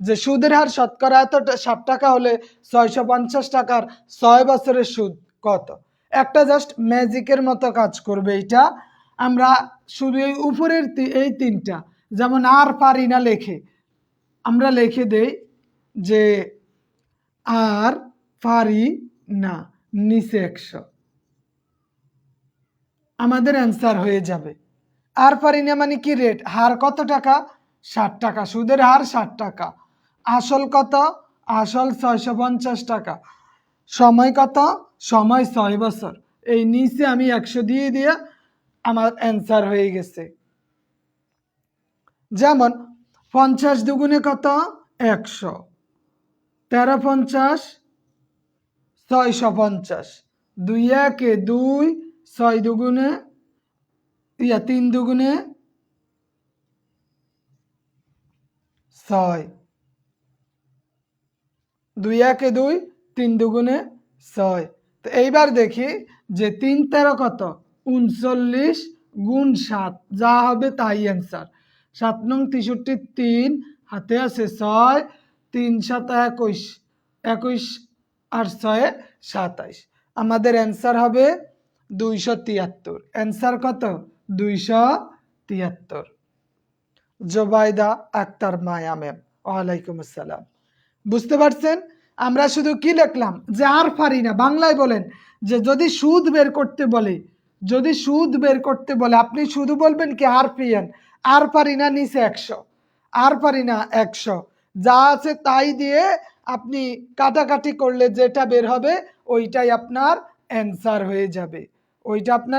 যে সুদের হার শতকরা এত ষাট টাকা হলে ছয়শো পঞ্চাশ টাকার ছয় বছরের সুদ কত? একটা জাস্ট ম্যাজিকের মতো কাজ করবে এটা আমরা শুধু এই উপরের এই তিনটা, যেমন আর পারি না লেখে। আমরা লিখে দেই যে আর পারি না নিচে একশো। আমাদের অ্যান্সার হয়ে যাবে। আর পারি না মানে কি রেট হার কত টাকা? ষাট টাকা, সুদের হার ষাট টাকা। আসল কত? আসল ছয়শো পঞ্চাশ টাকা। সময় কত? সময় ছয় বছর। এই নিচে আমি একশো দিয়ে দিয়ে আমার অ্যান্সার হয়ে গেছে। যেমন, পঞ্চাশ দুগুণে কত? একশো। তেরো পঞ্চাশ, ছয়শো পঞ্চাশ। দুই একে দুই, ছয় দুগুণে, ইয়া, তিন দুগুণে ছয়। দুই একে দুই, তিন দুগুণে ছয়। তো এইবার দেখি যে তিন তেরো কত? উনচল্লিশ গুণ সাত। যা হবে তাই অ্যান্সার সাত নং তেষট্টি তিন, হাতে আছে ছয়, তিন সাত একুশ একুশ আর ছয়ে সাতাইশ। আমাদের অ্যান্সার হবে দুইশো তিয়াত্তর। অ্যান্সার কত? দুইশো তিয়াত্তর। জোবাইদা আক্তার মায়া ম্যাম। ওয়ালাইকুম আসসালাম। বুঝতে পারছেন? আমরা শুধু কি লিখলাম? যে আর পারি না বাংলায় বলেন যে যদি সুদ বের করতে বলে, যদি সুদ বের করতে বলে, আপনি শুধু বলবেন কি আর পিএন আর পারি না নিচে একশো, আর পারি না একশো। যা আছে তাই দিয়ে আপনি কাটাকাটি করলে যেটা বের হবে, ওইটাই আপনার অ্যান্সার হয়ে যাবে। ওইটা আপনার